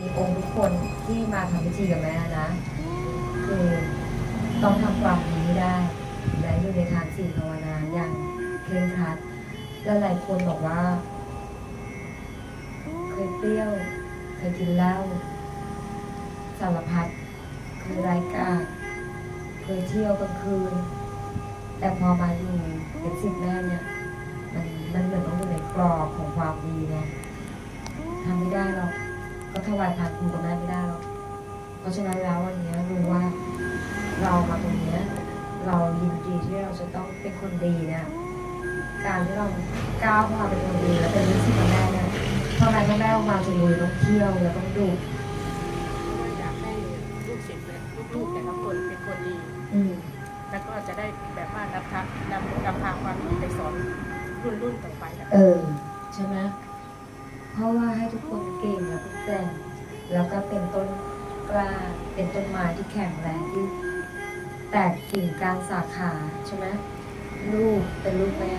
มีองค์ทุกคนที่มาทำพิธีกับแม่นะ คือต้องทำความดีให้ได้ และอยู่ในทางศีลภาวนาอย่างเคร่งครัด และหลายคนบอกว่า เคยเปรี้ยว เคยกินเหล้าสารพัดเคยรายกาเคยเที่ยวกลางคืน แต่พอมาอยู่เป็นสิทธิ์แม่เนี่ยมันมันเหมือนต้องอยู่ในกรอบของความดีไงทำไม่ได้หรอก ก็ถวายพานครูกับแม่ไม่ได้หรอก เพราะฉะนั้นแล้ววันนี้รู้ว่าเรามาตรงเนี้ยเรายินดีที่เราจะต้องเป็นคนดีเนี่ยการที่เราก้าวเข้ามาเป็นคนดีแล้วเป็นลูกศิษย์กับแม่เนี่ยทำไมพ่อแม่ออกมาจะลุยต้องเที่ยวแล้วต้องดูอยากให้ลูกศิษย์เนี่ยลูกๆแต่ละคนเป็นคนดี อืมแล้วก็จะได้แบบว่านำทางนำนำทางความดีไปสอนรุ่นรุ่นต่อไปนะเออ แข็งแรงที่แตกกิ่งกลางสาขาใช่ไหมลูกเป็นลูกแม่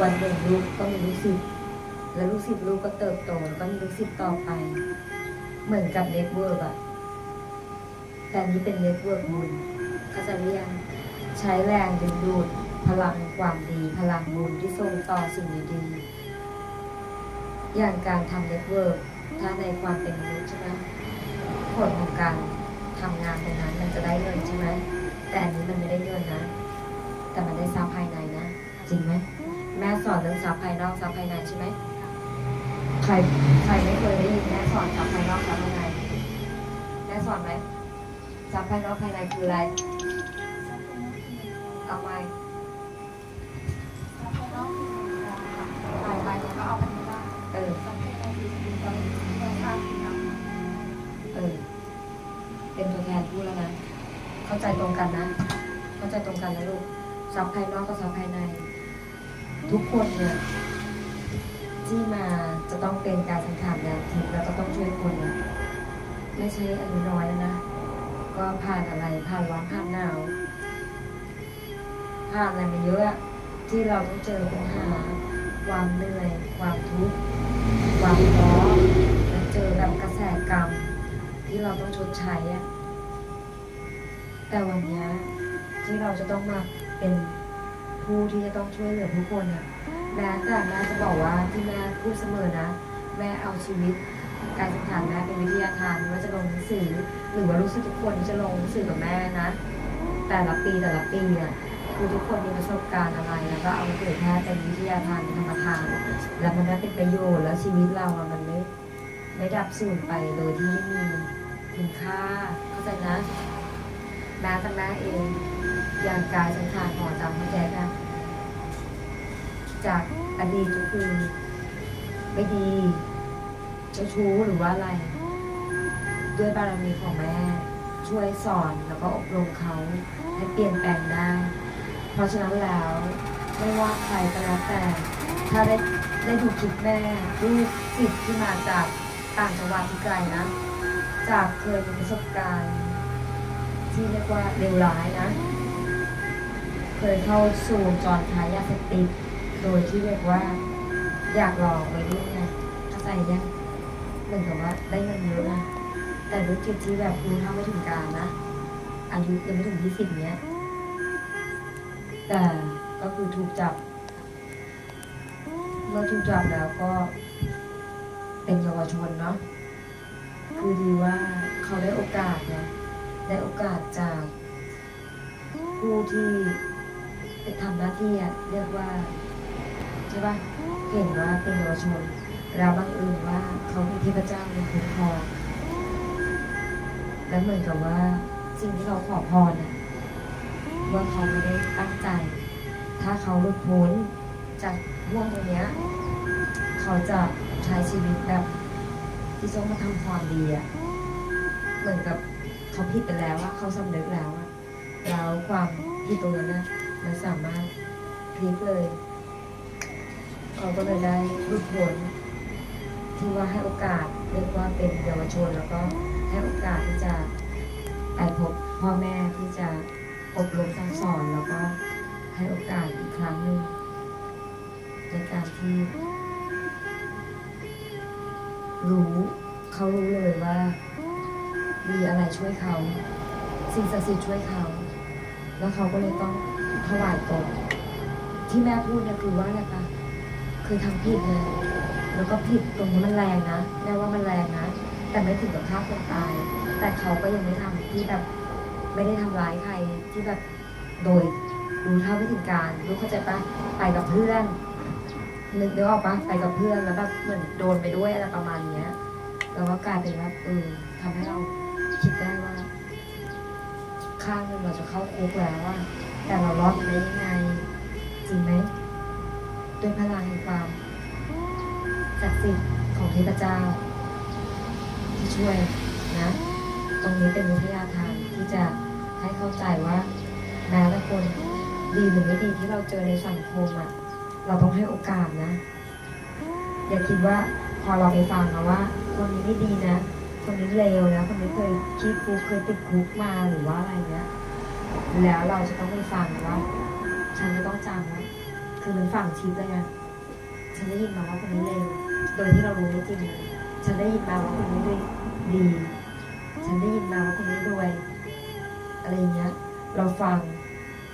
วันหนึ่งลูกก็มีลูกศิษย์แล้วลูกศิษย์ลูกก็เติบโตแล้วก็มีลูกศิษย์ต่อไป เหมือนกับเน็ตเวิร์กอะแต่นนี้เป็นเน็ตเวิร์กบุญเข้าใจหรือยังใช้แรงดึงดูดพลังความดีพลังบุญที่ส่งต่อสิ่งดีๆอย่างการทำเน็ตเวิร์กถ้าในความเป็นมนุษย์ใช่ไหมผลของการ ทำงานตรงนั้นมันจะได้เงินใช่ไหมแต่อันนี้มันไม่ได้เงินนะ แต่มันได้ทรัพย์ภายในนะ จริงไหมแม่สอนเรื่องทรัพย์ภายนอกทรัพย์ภายในใช่ไหมใครใครไม่เคยได้ยินแม่สอนทรัพย์ภายนอกทรัพย์ภายในแม่สอนไหมทรัพย์ภายนอกภายในคืออะไรเอาไห เป็นตัวแทนพูดแล้วนะ เข้าใจตรงกันนะ เข้าใจตรงกันนะลูกทรัพย์ภายนอกกับทรัพย์ภายใน ทุกคนเนี่ยที่มาจะต้องเป็นการสังขารแบบทิพย์แล้วก็ต้องช่วยคนไม่ใช่อายุน้อยแล้วนะ ก็ผ่านอะไรผ่านร้อนผ่านหนาวผ่านอะไรมาเยอะที่เราต้องเจอปัญหา ความเหนื่อย ความทุกข์ความท้อแแต่วันนี้ที่เราจะต้องมาเป็นผู้ที่จะต้องช่วยเหลือผู้คนอะแม้แต่แม่จะบอกว่าที่แม่พูดเสมอนะ แม่เอาชีวิต การศึกษาแม่เป็นวิทยาทานไม่ว่าจะลงหนังสือหรือว่ารู้สึกทุกคนที่จะลงหนังสือกับแม่นะ แต่ละปีแต่ละปีเนี่ยคือทุกคนมีประสบการณ์อะไรแล้วก็เอามาเผยแพร่เป็นวิทยาทานเป็นธรรมทานแล้วมันได้เป็นประโยชน์แล้วชีวิตเราอะมันไม่ไม่ดับสูญไปโดยที่ไม่มีคุณค่าเข้าใจนะ แม้แต่แม่เอง อย่างกายสังขารของอจารย์พ่แจ๊กอะจากอดีตก็คือ ไม่ดีเจ้าชู้หรือว่าอะไร ด้วยบารมีของแม่ ช่วยสอนแล้วก็อบรมเขาให้เปลี่ยนแปลงได้ เพราะฉะนั้นแล้วไม่ว่าใครก็แล้วแต่ ถ้าได้ได้ดูคลิปแม่ลูกศิษย์ที่มาจากต่างจังหวัดที่ไกลนะ จากเคยมีประสบการณ์ ที่เรียกว่าเลวร้ายนะ เคยเข้าสู่จรค้ายยาเสพติดโดยที่เรียกว่า อยากหลอกไปด้วยไงเข้าใจยังเหมือนกับว่าได้เงินเยอะนะแต่ด้วยจิตที่แบบรู้เท่าไม่ถึงการนะอายุยังไม่ถึงยี่สิบเนี้ยแต่ก็คือถูกจับเมื่อถูกจับแล้วก็เป็นเยาวชนเนาะคือดีว่าเขาได้โอกาสเนี่ย ได้โอกาสจากผู้ที่ไปทำหน้าที่อะเรียกว่าใช่ปะเห็นว่าเป็นเยาวชนแล้วบังเอิญว่าเขามีเทพเจ้าเป็นคุ้มครองและเหมือนกับว่าสิ่งที่เขาขอพรน่ะว่าเขาไม่ได้ตั้งใจ ถ้าเขาหลุดพ้นจากห่วงตรงเนี้ยเขาจะใช้ชีวิตแบบที่ต้องมาทำความดีอะเหมือนกับ เขาผิดไปแล้วอะเขาสำนึกแล้วอะแล้วความผิดตรงนั้นนะมันสามารถพลิกเลยเขาก็เลยได้หลุดพ้นที่ว่าให้โอกาสเรียกว่าเป็นเยาวชนแล้วก็ให้โอกาสที่จะไปพบพ่อแม่ที่จะอบรมสั่งสอนแล้วก็ให้โอกาสอีกครั้งหนึ่งในการที่รู้เขารู้เลยว่า มีอะไรช่วยเขาสิ่งศักดิ์สิทธิ์ช่วยเขา แล้วเขาก็เลยต้องถวายตนที่แม่พูดเนี่ยคือว่าอะไรคะคือทำผิดเลยแล้วก็ผิดตรงนี้มันแรงนะแม่ว่ามันแรงนะ แต่ไม่ถึงกับฆ่าคนตาย แต่เขาก็ยังไม่ทำที่แบบไม่ได้ทำร้ายใครที่แบบโดยรู้เท่าไม่ถึงการรู้เข้าใจปะไปกับเพื่อนนึกนึกออกปะไปกับเพื่อนแล้วแบบเหมือนโดนไปด้วยอะไรประมาณเนี้ยแล้วก็กลายเป็นว่าเออทำให้เรา คิดได้ว่า ข้างหนึงเราจะเข้าคุกแล้วว่าแต่เรารอดมาได้ยังไง จริงไหม ด้วยพลังแห่งความศักดิ์สิทธิ์ของเทพเจ้า ที่ช่วยนะ ตรงนี้เป็นวิทยาทานที่จะให้เข้าใจว่าแม้แต่คนดีหรือไม่ดีที่เราเจอในสังคมอะเราต้องให้โอกาสนะ อย่าคิดว่าพอเราไปฟังนะว่า คนนี้ไม่ดีนะ คนนี้เลวนะคนนี้เคยคิดคุกเคยติดคุกมาหรือว่าอะไรเงี้ย แล้วเราจะต้องไปฟังว่าฉันจะต้องจำว่าคือมันฝั่งชิปเลยไงฉันได้ยินมาว่าคนนี้เลวโดยที่เรารู้ไม่จริงฉันได้ยินมาว่าคนนี้ดี ฉันได้ยินมาว่าคนนี้รวยอะไรเงี้ย เราฟัง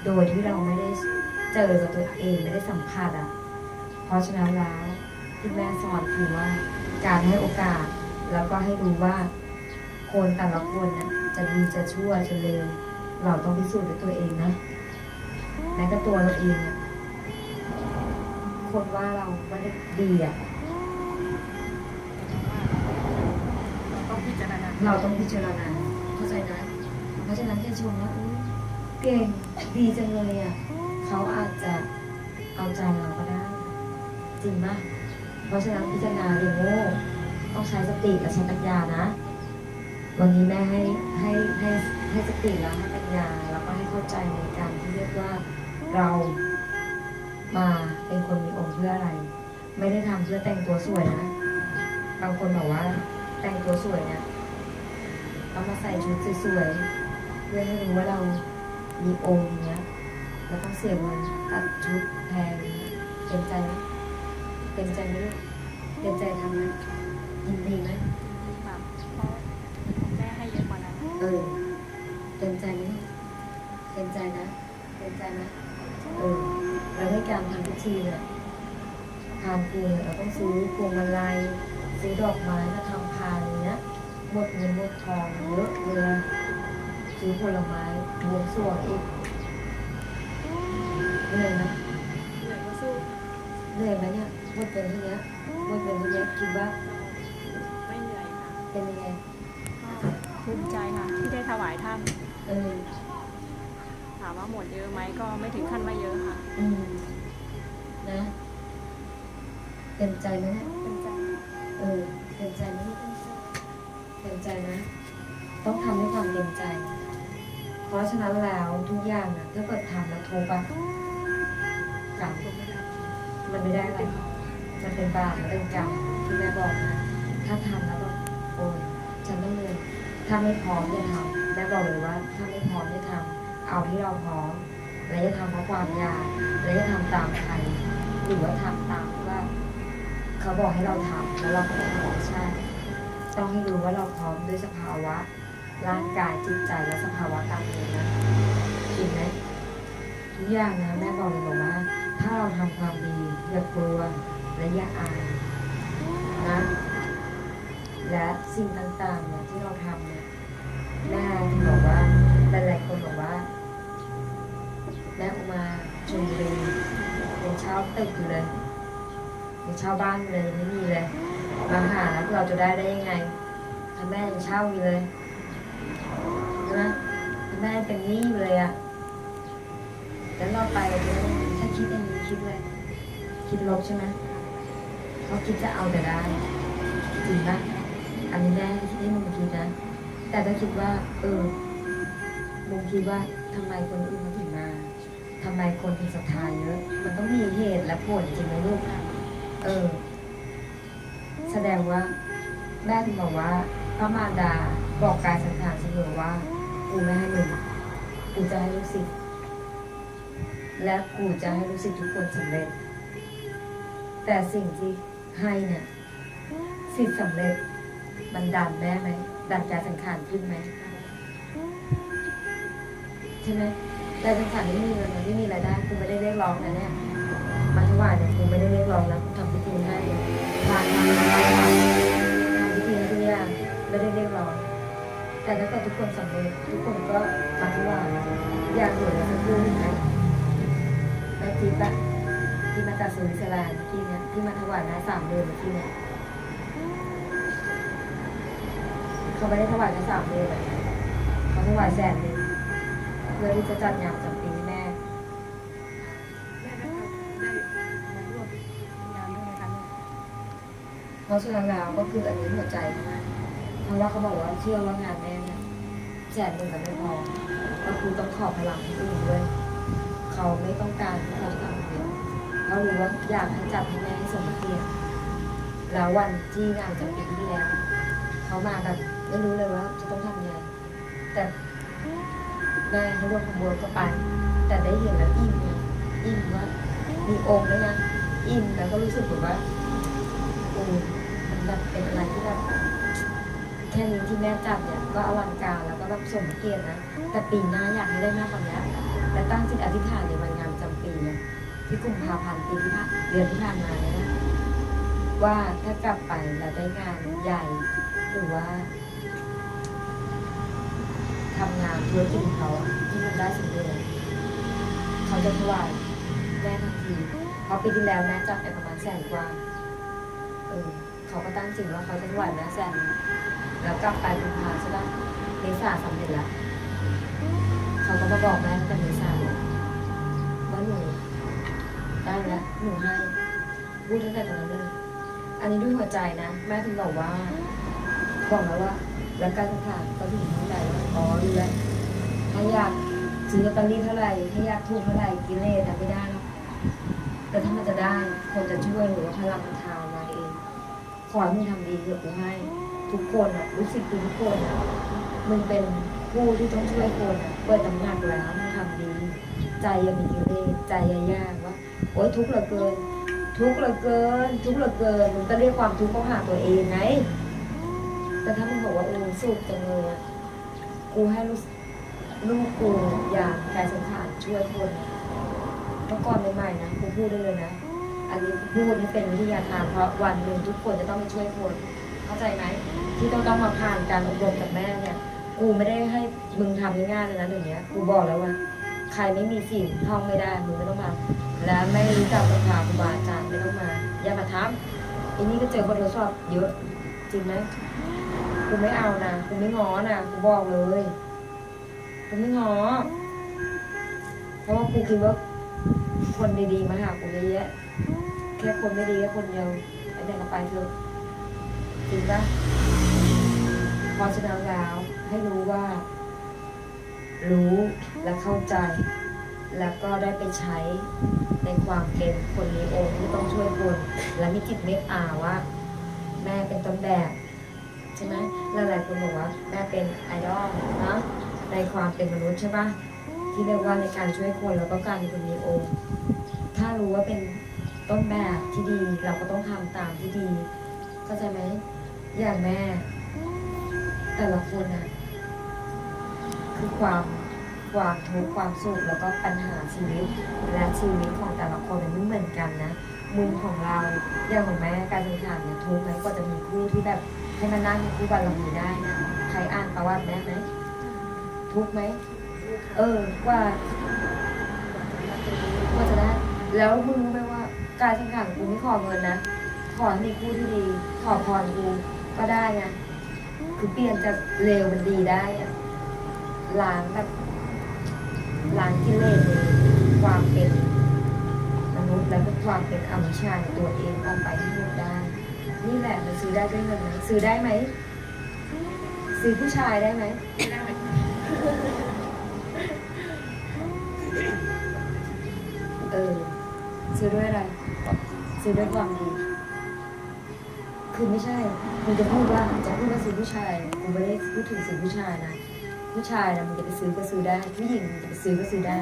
โดยที่เราไม่ได้เจอกับตัวเองไม่ได้สัมผัสอะ เพราะฉะนั้นแล้วที่แม่สอนคือว่าการให้โอกาส แล้วก็ให้รู้ว่าคนแต่ละคนน่ะจะดีจะชั่วจะเลวเราต้องพิสูจน์ด้วยตัวเองนะแม้แต่ตัวเราเองอะคนว่าเราไม่ได้ดีอะเราต้องพิจารณาเราต้องพิจารณาเข้าใจนะเพราะฉะนั้นจะชมว่าเก่งดีจังเลยอะเขาอาจจะเอาใจเราก็ได้ จริงปะเพราะฉะนั้นพิจารณาอย่างโง่ ต้องใช้สติและใช้ปัญญานะ วันนี้แม่ให้ให้ให้ให้สติแล้วให้ปัญญาแล้วก็ให้เข้าใจในการที่เรียกว่าเรามาเป็นคนมีองค์เพื่ออะไร ไม่ได้ทำเพื่อแต่งตัวสวยนะ บางคนบอกว่าแต่งตัวสวยเนี่ยเอามาใส่ชุดสวยๆเพื่อให้รู้ว่าเรามีองค์อย่างเงี้ยแล้วต้องเสียเงินตัดชุดแพงเงี้ยเต็มใจไหมเต็มใจไหมลูกเต็มใจทำไหม ยินดีไหมแบบเพราะแม่ให้เยอะกว่านั้นเออเต็มใจไหมลูกเต็มใจนะเต็มใจนะเออแล้วในการทำพิธีเนี่ยทานคือเราต้องซื้อพวงมาลัยซื้อดอกไม้มาทำพานอย่างเงี้ยหมดเงินหมดทองเยอะเลยซื้อผลไม้บวงสรวงอีกเหนื่อยไหมเหนื่อยก็สู้เหนื่อยไหมเนี่ยหมดเงินเท่านี้หมดเงินเท่านี้คิดว่า เป็นยังไงก็ภูมิใจค่ะ ที่ได้ถวายท่าน เออ ถามว่าหมดเยอะไหมก็ไม่ถึงขั้นว่าเยอะค่ะ อืม นะ เต็มใจไหมเนี่ยเป็นใจ เออ เต็มใจไหมลูกเต็มใจนะ ต้องทำด้วยความเต็มใจ เพราะฉะนั้นแล้วทุกอย่างนะถ้าเกิดทำแล้วทุกข์อะกรรมผมไม่ได้มันไม่ได้อะไรมันเป็นบาปมันเป็นกรรมที่แม่บอกนะ ถ้าทำแล้วต้อง โอนฉันต้องเลยถ้าไม่พร้อมจะทำแม่บอกเลยว่า ถ้าไม่พร้อมจะทำเอาที่เราพร้อมและจะทำเพราะความอยากและจะทำตามใครหรือว่าทำตามว่า เขาบอกให้เราทำแล้วเราก็ต้องทำไม่ใช่ต้องให้รู้ว่าเราพร้อมด้วยสภาวะ ร่างกายจิตใจและสภาวะการเงินนะจริงไหมทุกอย่างนะแม่บอกเลยบอกว่า ถ้าเราทำความดีอย่ากลัวและอย่าอายนะ และสิ่งต่างๆเนี่ยที่เราทำเนี่ยแม่ถึงบอกว่าหลายๆคนบอกว่าแม่อุมาชลบุรียังเช่าตึกอยู่เลยยังเช่าบ้านอยู่เลยไม่มีเลยมาหาเราจะได้ได้ยังไงถ้าแม่ยังเช่าอยู่เลยใช่ไหมถ้าแม่เป็นหนี้อยู่เลยอะแล้วเราไปเนี่ยถ้าคิดอย่างนี้คิดเลยคิดลบใช่ไหมเขาคิดจะเอาแต่ได้จริงปะ อันนี้แม่ที่มุมคิดนะ แต่ถ้าคิดว่า เออมุมคิดว่าทำไมคนอื่นเขาถึงมาทำไมคนถึงศรัทธาเยอะ มันต้องมีเหตุและผลจริงไหมลูกเออ แสดงว่า แม่ถึงบอกว่า พระมารดาบอกกายสังขารเสมอว่ากูไม่ให้มึงกูจะให้ลูกศิษย์และกูจะให้ลูกศิษย์ทุกคนสำเร็จ แต่สิ่งที่ให้เนี่ยสิทธิ์สำเร็จ มันดันแม่ไหมดันการสังขารขึ้นไหมใช่ไหมการสังขารไม่มีเงินไม่มีรายได้คุณไม่ได้เรียกร้องนะเนี่ยมาถวายเนี่ยคุณไม่ได้เรียกร้องนะคุณทำพิธีให้ทานทำอะไรทำพิธีให้ทุกอย่างไม่ได้เรียกร้องแต่ถ้าเกิดทุกคนสำเร็จทุกคนก็มาถวายอยากเห็นสักครู่หนึ่งไหมแม่ทิพย์อะที่มาจากสวิตเซอร์แลนด์ที่เนี้ยที่มาถวายนะสามเดือนเมื่อกี้เนี่ย เขาไม่ได้ถวายแค่สามเดือนเขาถวายแสนหนึ่งเพื่อที่จะจัดงานจำปีแม่แม่ได้ได้มาร่วงานด้วยไหมคะเนี่ยเพราะฉะนั้นแล้วก็คืออันนี้หัวใจมากเพราะว่าเขาบอกว่าเชื่อว่างานแม่เนี่ยแสนหนึ่งก็ไม่พอก็คือต้องขอพลังที่อื่นด้วย เขาไม่ต้องการที่เขาจะทำเดียเขารู้ว่าอยากให้จัดให้แม่ให้สมเกียรติแล้ววันที่งานจะปีที่แล้วเขามาแบบ ไม่รู้เลยว่าจะต้องทำยังไงแต่แม่ให้ร่วมขบวนก็ไป แต่ได้เห็นแล้วอิ่มไงอิ่มว่ามีองค์ด้วยนะอิ่มแล้วก็รู้สึกแบบว่าโอ้มันแบบเป็นอะไรที่แบบแค่นี้ที่แม่จัดเนี่ยก็อลังการแล้วก็แบบสมเกียรตินะแต่ปีหน้าอยากให้ได้มากกว่านี้และตั้งจิตอธิษฐานในวันงานประจำปีเนี่ยที่กุมภาพันธ์ปีที่ผ่านเดือนที่ผ่านมาเนี่ยนะว่าถ้ากลับไปแล้วได้งานใหญ่หรือว่า ทำงานธุรกิจของเขาที่มันได้สำเร็จเขาจะถวายแม่ทันทีเพราะปีที่แล้วแม่จัดไปประมาณแสนกว่าเออเขาก็ตั้งจิตว่าเขาจะถวายแม่แสนแล้วกลับไปกุมภาใช่ปะเมษาสำเร็จแล้วเขาก็มาบอกแม่ตั้งแต่เมษาว่าหนูได้แล้วหนูให้พูดตั้งแต่ตอนนั้นเลยอันนี้ด้วยหัวใจนะ แม่ถึงบอกว่าบอกแล้วว่า แล้วการสังขาก็ถึงเท่าไหร่ ว่าอ๋อรู้แล้ถ้าอยากซื้อลอตเตอรี่เท่าไหร่ถ้าอยากถูกเท่าไหร่กิเลสอะไม่ได้หรอกแต่ถ้ามันจะได้คนจะช่วยหรือว่าพลังมันทาวมาเองขอให้มึงทำดีเดี๋ยวกูให้ ทุกคนอะรู้สึกทุกคนอะมึงเป็นผู้ที่ต้องช่วยคนอะเปิดตำหนักแล้วมึงทำดี ใจยังมีกิเลสใจยังยากว่าโอ๊ยทุกข์เหลือเกิน ทุกข์เหลือเกิน ทุกข์เหลือเกินมึงก็เรียกความทุกข์เข้าหาตัวเองไงแต่ถ้ามึงบอกว่าเออสุขจังเลยอะ กูให้ลูกลูกกูอยางกายสังขารช่วยคนเมื่อก่อนใหม่ๆนะกูพูดได้เลยนะ อันนี้พูดนี่เป็นวิทยาทานเพราะวันหนึ่งทุกคนจะต้องไปช่วยคนเข้าใจไหมที่ต้องต้องมาผ่านการอบรมกับแม่เนี่ยกูไม่ได้ให้มึงทำง่ายๆเลยนะเดี๋ยวนี้กูบอกแล้วว่า ใครไม่มีสิ่งท่องไม่ได้มึงไม่ต้องมา และไม่รู้จักประพาครูบาอาจารย์ไม่ต้องมา อย่ามาทำอันนี้ก็เจอบททดสอบเยอะจริงไหม กูไม่เอานะกูไม่ง้อนะกูบอกเลยกูไม่ง้อเพราะว่ากูคิดว่าคนดีๆมาหากูเยอะแยะแค่คนไม่ดีแค่คนเดียวไอ้ไหนก็ไปเถอะจริงปะพอฉะนั้นแล้วให้รู้ว่า รู้และเข้าใจ แล้วก็ได้ไปใช้ในความเป็นคนมีองค์ที่ต้องช่วยคน และมีจิตเมตตาว่า แม่เป็นต้นแบบ ใช่ไหมหลายๆคนบอกว่าแม่เป็นไอดอลนะในความเป็นมนุษย์ใช่ปะที่เรียกว่าในการช่วยคนแล้วก็การเป็นคนมีองค์ถ้ารู้ว่าเป็นต้นแบบที่ดีเราก็ต้องทำตามที่ดีเข้าใจไหมอย่างแม่ แต่ละคนน่ะคือความความทุกข์ความสุขแล้วก็ปัญหาชีวิตและชีวิตของแต่ละคนมันไม่เหมือนกันนะ มุมของเราอย่างของแม่การศึกษาเนี่ยทุกไหมกว่าจะมีคู่ที่แบบให้มานั่งคู่บารมีได้นะใครอ่านประวัติแม่ไหมทุกไหมเออกว่าว่าจะได้ แล้วมึงรู้ไหมว่าการแข่งขันกูไม่ขอเงินนะขอมีคู่ที่ดี ขอพรกูก็ได้ไงคือเปลี่ยนจากเลวเป็นดีได้ล้างแบบล้างกิเลสเลยความเป็น นุษย์และก็ความเป็นอวิชชาในตัวเองออกไปให้หมดได้ นี่แหละมันซื้อได้ด้วยเงินไหมซื้อได้ไหมซื้อผู้ชายได้ไหมไม่ได้เออซื้อด้วยอะไร ซื้อด้วยความดีคือไม่ใช่มึงจะพูดว่าจะพูดว่าซื้อผู้ชายกูไม่ได้พูดถึงซื้อผู้ชายนะผู้ชายนะมึงจะไปซื้อก็ซื้อได้ผู้หญิงมึงจะไปซื้อก็ซื้อได้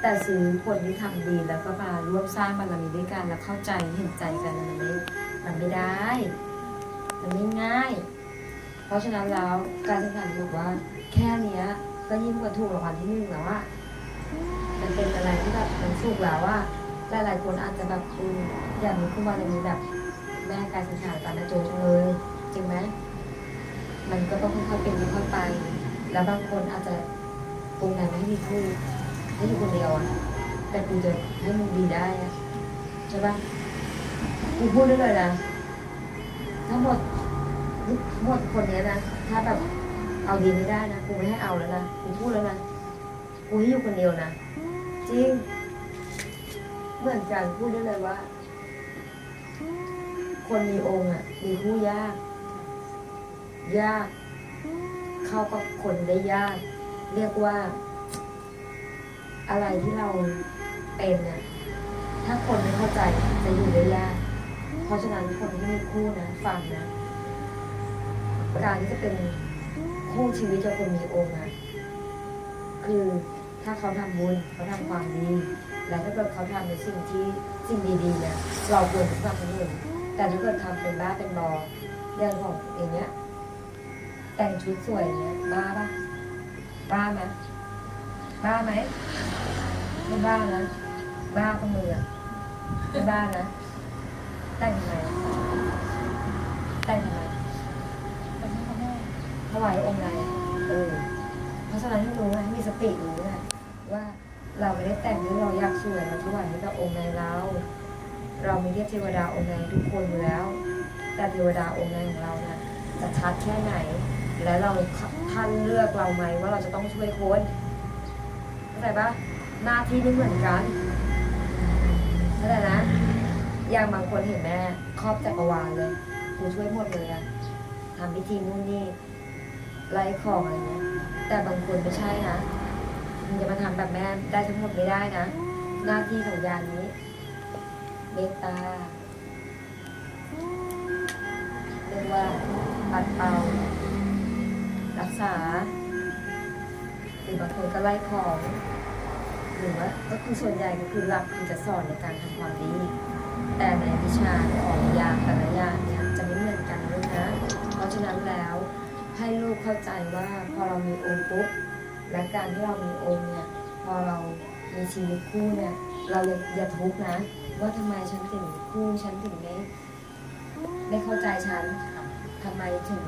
แต่ซื้อคนที่ทำดีแล้วก็มาร่วมสร้างบารมีด้วยกันแล้วเข้าใจเห็นใจกันนะมันไม่มันไม่ได้ มันไม่ง่าย เพราะฉะนั้นแล้วการสื่อสารบอกว่า แค่เนี้ย ก็ยิ่งกว่าถูกรางวัลที่หนึ่งแล้วอะมันเป็นอะไรที่แบบมันสุกแล้วว่าหลายๆคนอาจจะแบบอืมอย่างนี้คุณมาเลยมีแบบแม่การสื่อสารตามแม่โจจังเลยจริงไหมมันก็ต้องค่อยๆเป็นค่อยๆไป แล้วบางคนอาจจะตรงไหนไม่มีคู่ ให้อยู่คนเดียวอะแต่กูจะให้มึงดีได้อะใช่ปะกูพูดได้เลยนะทั้งหมดหมดคนเนี้ยนะถ้าแบบเอาดีไม่ได้นะกูไม่ให้เอาแล้วนะกูพูดแล้วนะกูให้อยู่คนเดียวนะจริงเหมือนกันพูดได้เลยว่า คนมีองค์อะ มีคู่ยาก ยาก เข้ากับคนได้ยาก เรียกว่า อะไรที่เราเป็นนี่ยถ้าคนไม่เข้าใจจะอยู่ได้ยาก เพราะฉะนั้นคนที่มีคู่นะฟังนะ การที่จะเป็นคู่ชีวิตกับคนมีองค์อะคือถ้าเขาทำบุญเขาทำความดี และถ้าเกิดเขาทำในสิ่งที่สิ่งดีๆเนี่ยเราควรจะสนับสนุนแต่ถ้าเกิดทำเป็นบ้าเป็นบอเรื่องของอย่างเงี้ยแต่งชุดสวยเงี้ยบ้าปะบ้าไหม บ้าไหมไม่บ้านะบ้าก็มืออะไม่บ้านะแต่งทำไมแต่งทำไมแต่ไม่ทำได้ถวายองค์ใดเออเพราะฉะนั้นให้รู้นะให้มีสติรู้นะว่าเราไม่ได้แต่งหรือเราอยากสวยเราถวายให้กับองค์ในเรา เรามีเทพเทวดาองค์ในทุกคนอยู่แล้ว แต่เทวดาองค์ในของเรานะจะชัดแค่ไหน และเราท่านเลือกเราไหมว่าเราจะต้องช่วยคน เข้าใจปะหน้าที่ไม่เหมือนกันเข้าใจนะ อย่างบางคนเห็นแม่ครอบจักรวาลเลยกูช่วยหมดเลยอะทำพิธีนู่นนี่ไล่ของอะไรเงี้ยแต่บางคนไม่ใช่นะมึงจะมาทำแบบแม่ได้ทั้งหมดไม่ได้นะ หน้าที่ของยานนี้เมตตาเรียกว่าปัดเป่ารักษา หรือบางคนก็ไล่ของ หรือว่าก็คือส่วนใหญ่ก็คือหลักคือจะสอนในการทำความดี แต่ในวิชาของยาแต่ละอย่างเนี่ยจะไม่เหมือนกันเลยนะ เพราะฉะนั้นแล้วให้ลูกเข้าใจว่าพอเรามีองค์ปุ๊บและการที่เรามีองค์เนี่ยพอเรามีชีวิตคู่เนี่ยเราอย่าอย่าทุกข์นะ ว่าทำไมฉันถึงคู่ฉันถึงไม่ไม่เข้าใจฉันทำไมถึง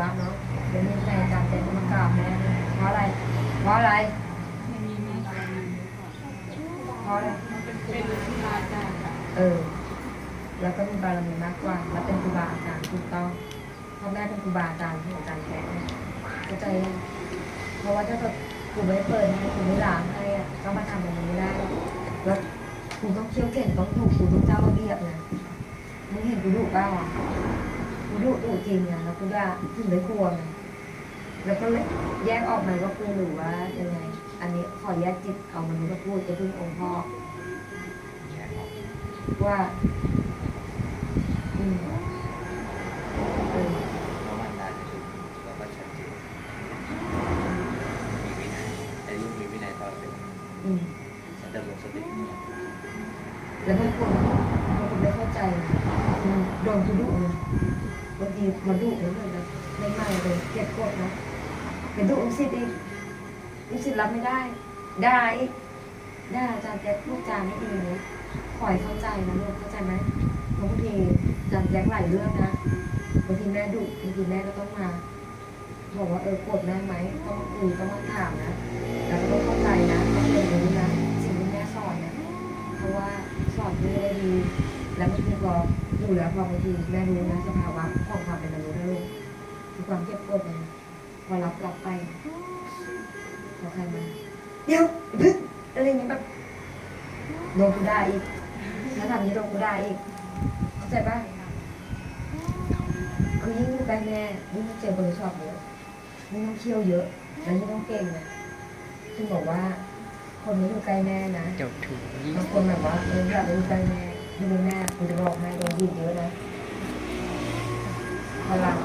มาสิวะเนาะเดี๋ยวนี้แต่อาจารย์เต็มมากราบแม่เลยเพราะอะไร เพราะอะไรไม่มีแม่อะไรมีเยอะกว่าเพราะอะไรมันเป็นเป็นครูบาอาจารย์ค่ะเออ แล้วก็มีบารมีมากกว่า แล้วเป็นครูบาอาจารย์ถูกต้องเพราะแม่เป็นครูบาอาจารย์ที่อาจารย์แท้เนี่ยเข้าใจยังเพราะว่าถ้าเกิดครูไม่เปิดให้ครูไม่ล้างให้อะก็มาทำแบบนี้ไม่ได้หรอกแล้วครูต้องเขี่ยวเข็นต้องถูกครูต้องเจ้าระเบียบนะมึงเห็นกูดุเปล่า อะกูดุดุจริงอะแล้วกูด่าถึงได้กลัวไงแล้วก็เลยแยกออกไหมว่ากูหรือว่ายังไง อันนี้ขอแยกจิตเอามันก็พูดจะพึ่งองค์พ่อว่าอืมเออเพราะว่าตาจะถูกแล้วก็ชัดเจนมีวินัยไอ้ลูกมีวินัยตอนเป็นอืมสันดานสติแล้วบางคนบางคนไม่เข้าใจโดนคุณดุเลย บางทีมันดุเลยนะไม่ไม่เลยเก็บกดนะเป็นดุองค์สิทธิ์อีกองค์สิทธิ์รับไม่ได้ ได้ได้อาจารย์แจ็คพูดจาไม่ดีนะขอให้เข้าใจนะลูกเข้าใจไหมบางทีอาจารย์แจ็คหลายเรื่องนะบางทีแม่ดุบางทีแม่ก็ต้องมาบอกว่าเออโกรธแม่ไหมต้องคุยต้องมาถามนะแล้วก็ต้องเข้าใจนะต้องเรียนรู้นะสิ่งที่แม่สอนนี่ยเพราะว่าสอน แล้วบางทีพออยู่แล้วพอบางทีแม่รู้นะสภาวะของความเป็นมนุษย์นะลูกคือความเก็บกดเนี่ยพอรับรับไปพอใครมาเดี๋ยวพึ่งอะไรอย่างเงี้ยแบบโดนกูได้อีกถ้าทำนี้โดนกูได้อีกเข้าใจป่ะคือยิ่งอยู่ใกล้แม่ยิ่งต้องเจอบริษัทเยอะยิ่งต้องเคี่ยวเยอะแล้วยิ่งต้องเก่งนะซึ่งบอกว่า คนไม่อยู่ใกล้แม่นะเจ้าถุยบางคนแบบว่าเอออยากอยู่ใกล้แม่ อยู่ใกล้าคุณจะบอกให้โดนยิงเยอะนะพลัง